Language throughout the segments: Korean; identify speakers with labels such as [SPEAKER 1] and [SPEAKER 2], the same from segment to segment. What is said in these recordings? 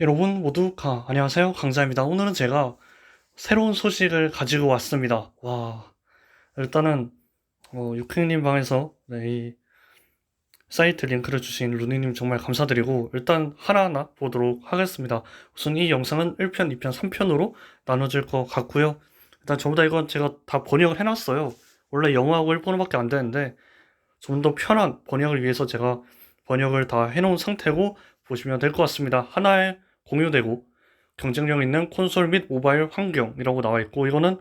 [SPEAKER 1] 여러분 모두 가, 안녕하세요. 강자입니다. 오늘은 제가 새로운 소식을 가지고 왔습니다. 와, 일단은, 어, 유킹님 방에서 네, 이 사이트 링크를 주신 루니님 정말 감사드리고, 일단 하나하나 보도록 하겠습니다. 우선 이 영상은 1편, 2편, 3편으로 나눠질 것 같고요. 일단 전부 다 이건 제가 다 번역을 해놨어요. 원래 영어하고 일본어밖에 안 되는데, 좀 더 편한 번역을 위해서 제가 번역을 다 해놓은 상태고, 보시면 될 것 같습니다. 하나의 공유되고 경쟁력 있는 콘솔 및 모바일 환경이라고 나와 있고 이거는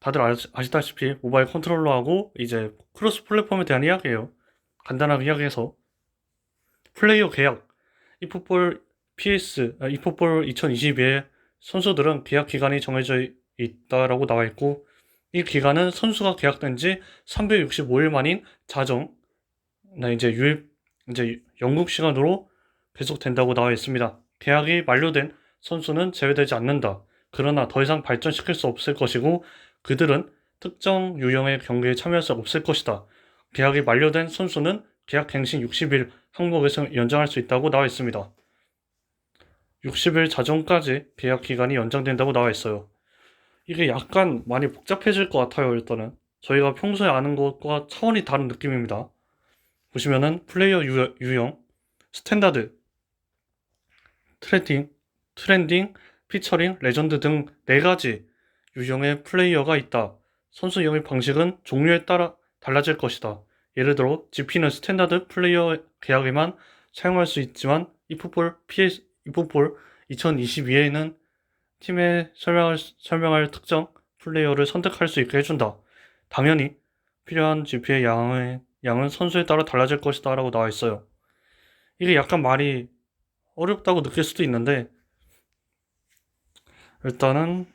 [SPEAKER 1] 다들 아시, 아시다시피 모바일 컨트롤러하고 이제 크로스 플랫폼에 대한 이야기예요. 간단하게 이야기해서 플레이어 계약 이풋볼 PS 아, 이풋볼 2022의 선수들은 계약 기간이 정해져 있다라고 나와 있고 이 기간은 선수가 계약된 지 365일 만인 자정 나 이제 유입 이제 영국 시간으로 계속된다고 나와 있습니다. 계약이 만료된 선수는 제외되지 않는다. 그러나 더 이상 발전시킬 수 없을 것이고 그들은 특정 유형의 경기에 참여할 수 없을 것이다. 계약이 만료된 선수는 계약 갱신 60일 항목에서 연장할 수 있다고 나와 있습니다. 60일 자정까지 계약 기간이 연장된다고 나와 있어요. 이게 약간 많이 복잡해질 것 같아요, 일단은. 저희가 평소에 아는 것과 차원이 다른 느낌입니다. 보시면은 플레이어 유, 유형, 스탠다드, 트렌딩, 트렌딩, 피처링, 레전드 등네 가지 유형의 플레이어가 있다. 선수 영입 방식은 종류에 따라 달라질 것이다. 예를 들어 GP는 스탠다드 플레이어 계약에만 사용할 수 있지만 이풋볼 PS 이풋볼 2022에는 팀에 설명할, 설명할 특정 플레이어를 선택할 수 있게 해준다. 당연히 필요한 GP의 양의, 양은 선수에 따라 달라질 것이다 라고 나와 있어요. 이게 약간 말이 어렵다고 느낄 수도 있는데 일단은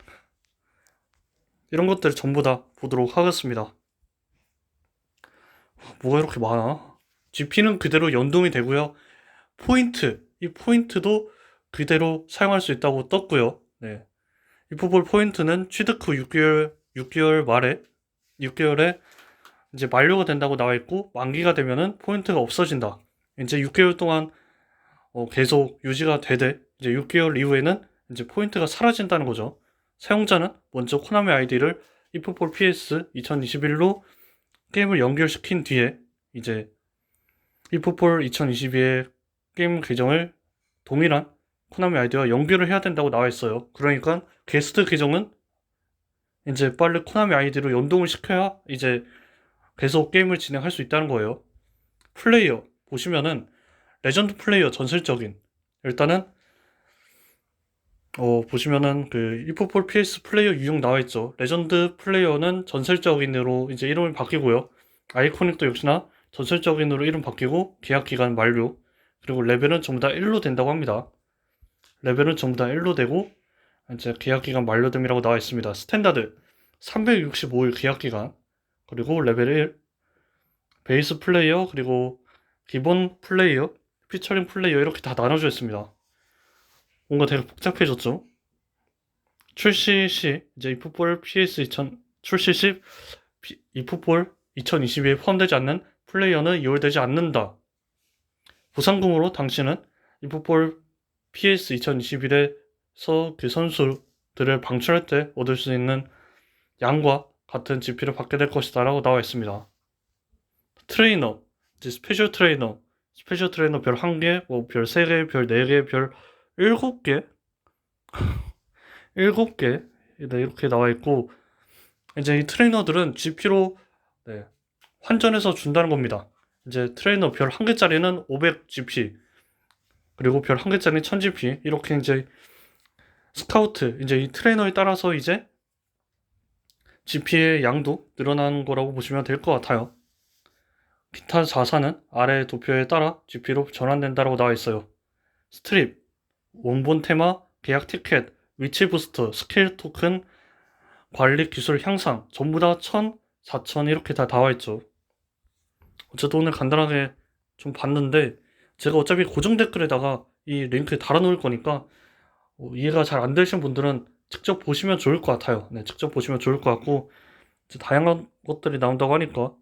[SPEAKER 1] 이런 것들을 전부 다 보도록 하겠습니다. 뭐가 이렇게 많아? GP는 그대로 연동이 되고요. 포인트, 이 포인트도 그대로 사용할 수 있다고 떴고요. 네. 이 풋볼 포인트는 취득 후 6개월, 6개월 말에, 6개월에 이제 만료가 된다고 나와 있고, 만기가 되면은 포인트가 없어진다. 이제 6개월 동안 어, 계속 유지가 되되 이제 6개월 이후에는 이제 포인트가 사라진다는 거죠. 사용자는 먼저 코나미 아이디를 이풋볼 PS 2021로 게임을 연결시킨 뒤에 이제 이풋볼 2022의 게임 계정을 동일한 코나미 아이디와 연결을 해야 된다고 나와 있어요. 그러니까 게스트 계정은 이제 빨리 코나미 아이디로 연동을 시켜야 이제 계속 게임을 진행할 수 있다는 거예요. 플레이어 보시면은 레전드 플레이어 전설적인 일단은 어 보시면은 그 이포폴 PS 플레이어 유형 나와 있죠. 레전드 플레이어는 전설적인으로 이제 이름을 바뀌고요. 아이코닉도 역시나 전설적인으로 이름 바뀌고 계약 기간 만료. 그리고 레벨은 전부 다 1로 된다고 합니다. 레벨은 전부 다 1로 되고 이제 계약 기간 만료됨이라고 나와 있습니다. 스탠다드 365일 계약 기간 그리고 레벨 1 베이스 플레이어 그리고 기본 플레이어 피처링 플레이어 이렇게 다 나눠져 있습니다. 뭔가 되게 복잡해졌죠? 출시 시 이제 이풋볼 PS 2000 출시 시 피- 이풋볼 2022에 포함되지 않는 플레이어는 이월되지 않는다. 보상금으로 당신은 이풋볼 PS 2021에서 그 선수들을 방출할 때 얻을 수 있는 양과 같은 GP를 받게 될 것이다라고 나와 있습니다. 트레이너, 이제 스페셜 트레이너, 스페셜 트레이너 별 1개, 뭐 별 3개, 별 4개, 별 7개? 7개? 네, 이렇게 나와 있고 이제 이 트레이너들은 GP로 네, 환전해서 준다는 겁니다. 이제 트레이너 별 1개짜리는 500 GP 그리고 별 1개짜리 1000 GP 이렇게 이제 스카우트 이제 이 트레이너에 따라서 이제 GP의 양도 늘어나는 거라고 보시면 될 것 같아요. 기타 자산은 아래 도표에 따라 GP로 전환된다고 나와 있어요. 스트립, 원본 테마, 계약 티켓, 위치 부스터, 스킬 토큰, 관리 기술 향상 전부 다 1000, 4000 이렇게 다 나와 있죠. 어쨌든 오늘 간단하게 좀 봤는데 제가 어차피 고정 댓글에다가 이 링크 달아놓을 거니까 어, 이해가 잘 안 되신 분들은 직접 보시면 좋을 것 같아요. 네, 직접 보시면 좋을 것 같고 다양한 것들이 나온다고 하니까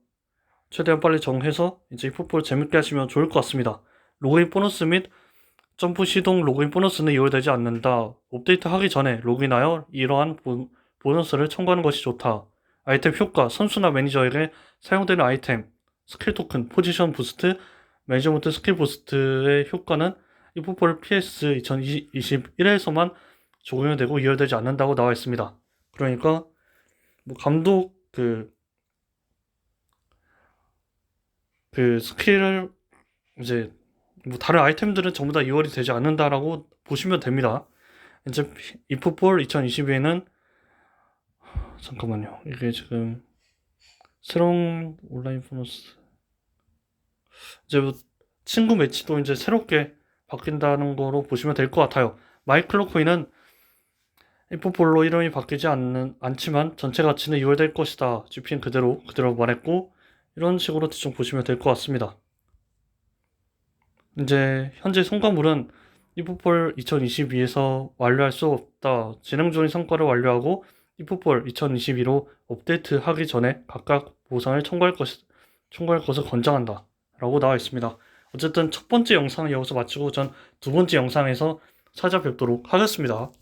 [SPEAKER 1] 최대한 빨리 정해서 이제 이 풋볼 재밌게 하시면 좋을 것 같습니다. 로그인 보너스 및 점프 시동 로그인 보너스는 이월되지 않는다. 업데이트 하기 전에 로그인하여 이러한 보, 보너스를 청구하는 것이 좋다. 아이템 효과, 선수나 매니저에게 사용되는 아이템, 스킬 토큰, 포지션 부스트, 매니저먼트 스킬 부스트의 효과는 이프볼 PS 2021에서만 적용되고 이월되지 않는다고 나와 있습니다. 그러니까 뭐 감독 그, 그 스킬을 이제 뭐 다른 아이템들은 전부 다 이월이 되지 않는다라고 보시면 됩니다. 이제 이프볼 2022에는 잠깐만요. 이게 지금 새로운 온라인 보너스 이제 뭐 친구 매치도 이제 새롭게 바뀐다는 거로 보시면 될 것 같아요. 마이클로 코인은 이프볼로 이름이 바뀌지 않는, 않지만 전체 가치는 이월될 것이다. GP는 그대로 그대로 말했고 이런 식으로 대충 보시면 될 것 같습니다. 이제 현재 성과물은 이프볼 2022에서 완료할 수 없다. 진행 중인 성과를 완료하고 이프볼 2022로 업데이트 하기 전에 각각 보상을 청구할 것, 청구할 것을 권장한다. 라고 나와 있습니다. 어쨌든 첫 번째 영상은 여기서 마치고 전 두 번째 영상에서 찾아뵙도록 하겠습니다.